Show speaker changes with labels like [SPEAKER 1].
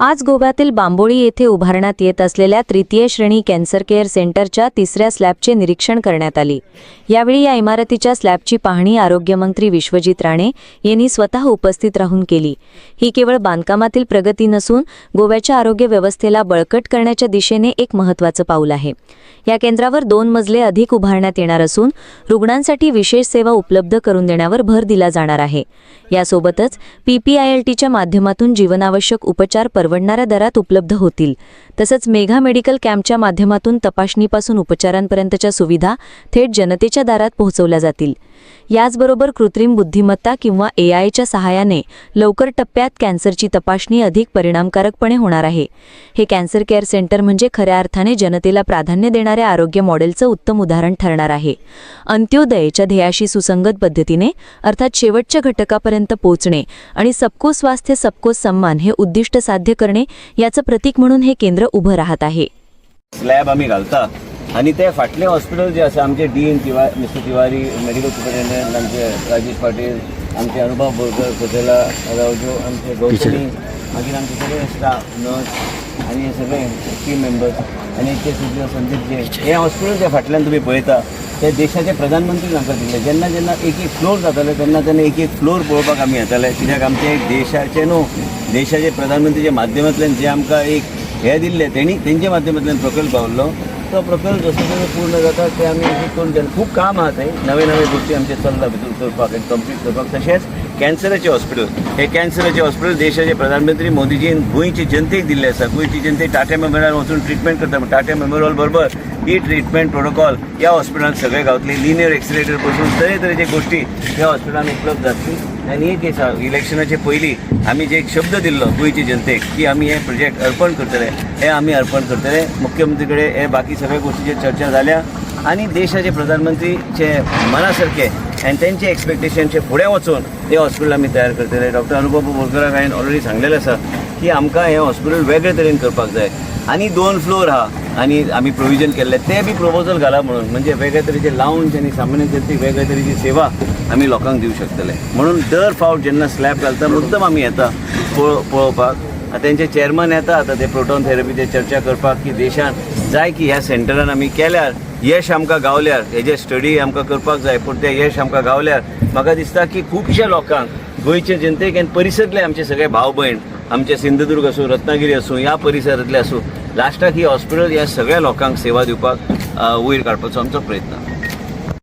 [SPEAKER 1] आज गोव्यातील बांबोळी येथे उभारण्यात येत असलेल्या तृतीय श्रेणी कॅन्सर केअर सेंटरच्या तिसऱ्या स्लॅबचे निरीक्षण करण्यात आले. यावेळी या इमारतीच्या स्लॅबची पाहणी आरोग्यमंत्री विश्वजित राणे यांनी स्वतः उपस्थित राहून केली. ही केवळ बांधकामातील प्रगती नसून गोव्याच्या आरोग्य व्यवस्थेला बळकट करण्याच्या दिशेने एक महत्त्वाचं पाऊल आहे. या केंद्रावर दोन मजले अधिक उभारण्यात येणार असून रुग्णांसाठी विशेष सेवा उपलब्ध करून देण्यावर भर दिला जाणार आहे. यासोबतच पीपीआयएलटीच्या माध्यमातून जीवनावश्यक उपचार परवडणाऱ्या दरात उपलब्ध होतील. तसंच मेघा मेडिकल कॅम्पच्या माध्यमातून तपासणीपासून उपचारांपर्यंतच्या सुविधा थेट जनतेच्या दारात पोहोचवल्या जातील. याचबरोबर कृत्रिम बुद्धिमत्ता किंवा एआयच्या सहाय्याने लवकर टप्प्यात कॅन्सरची तपासणी अधिक परिणामकारकपणे होणार आहे. हे कॅन्सर केअर सेंटर म्हणजे खऱ्या अर्थाने जनतेला प्राधान्य देणाऱ्या आरोग्य मॉडेलचं उत्तम उदाहरण ठरणार आहे. अंत्योदयच्या ध्येयाशी सुसंगत पद्धतीने अर्थात शेवटच्या घटकापर्यंत पोहोचणे आणि सबको स्वास्थ्य सबको सन्मान हे उद्दिष्ट साध्य करणे याचं प्रतीक म्हणून हे केंद्र उभं राहत आहे.
[SPEAKER 2] स्लॅब आम्ही घालता आणि ते फाटले हॉस्पिटल जे आसा आमचे डीन तिवा मिस्टर तिवारी मेडिकल सुपरिटेंडंट आमचे राजेश पाटील आमचे अनुभव बोरकर कोतेला रावजो आमचे गौतमी मागीर आमचे सगळे स्टाफ नर्स आनी हे सगळे टीम मेंबर्स आनी ते सुद्दां संदीप जे हे हॉस्पिटल जे फाटल्यान तुमी पळयता ते देशाचे प्रधानमंत्री आमकां दिल्ले जेन्ना जेन्ना एक एक फ्लोर जाताले तेन्ना तेन्ना एक एक फ्लोर पळोवपाक आमी येताले. कित्याक आमचे देशाचे न्हू देशाचे प्रधानमंत्रीच्या माध्यमांतल्यान जे आमकां एक हे दिल्ले तेणी तेंच्या माध्यमांतल्यान प्रकल्प पावल्लो तो प्रकल्प जसं पूर्ण जाता ते आम्ही करून गेले खूप काम आहात आहे नवे नवे गोष्टी आमचे चलता भितर करपाक आनी कंप्लीट करपाक तशेंच कॅन्सराचें हॉस्पिटल हे कॅन्सराचें हॉस्पिटल देशाचे प्रधानमंत्री मोदीजीन गोंयचे जनतेक दिल्ले आसा. गोंयची जनतेक टाटा मेमोरियल वचून ट्रिटमेंट करता. टाटा मेमोरियल बरोबर ही ट्रिटमेंट प्रोटोकॉल ह्या हॉस्पिटलांत सगळे गावतली लिनियर एक्सिलेटरपासून तरेतरेचे गोश्टी ह्या हॉस्पिटलांत उपलब्ध जातली आनी एक दिसा इलेक्शनाचे पयलीं आमी जे एक शब्द दिल्लो गोंयचे जनतेक की आमी हे प्रोजेक्ट अर्पण करतले. हे आमी अर्पण करतले. मुख्यमंत्री कडेन हे बाकी सगळ्या गोश्टीचेर चर्चा जाल्या आनी देशाचे प्रधानमंत्रीचे मना सारके आनी तेंचे एक्सपेक्टेशनचे फुडें वचून हे हॉस्पिटल आमी तयार करतले डॉक्टर अनुभव बोरकराक हांवें ऑलरेडी सांगलेलें आसा की आमकां हें हॉस्पिटल वेगळे तरेन करपाक जाय. आनी दोन फ्लोर आहा आनी आमी प्रोविजन केल्ले ते बी प्रपोजल घाला म्हणून. म्हणजे वेगळे तरेचे लावंज आनी सामान्य जनतेक वेगळे तरेची सेवा आमी लोकांक दिवंक शकतले. म्हणून दर फावट जेन्ना स्लॅब घालता मुद्दम आमी येता पळोवपाक. आतां तेंचे चेअरमन येता आतां ते प्रोटॉन थेरपीचे चर्चा करपाक की देशान जाय की ह्या सेंटरान आमी केल्यार यश आमकां गावल्यार हेजे स्टडी आमकां करपाक जाय पूण तें यश आमकां गावल्यार म्हाका दिसता की खुबश्या लोकांक गोंयचे जनतेक आनी परिसरांतले आमचे सगळे भाव भयण आमचे सिंधुदुर्ग आसूं रत्नागिरी आसूं ह्या परिसरांतले आसूं लास्टाक ही हॉस्पिटल ह्या सगळ्या लोकांक सेवा दिवपाक वयर काडपाचो आमचो प्रयत्न.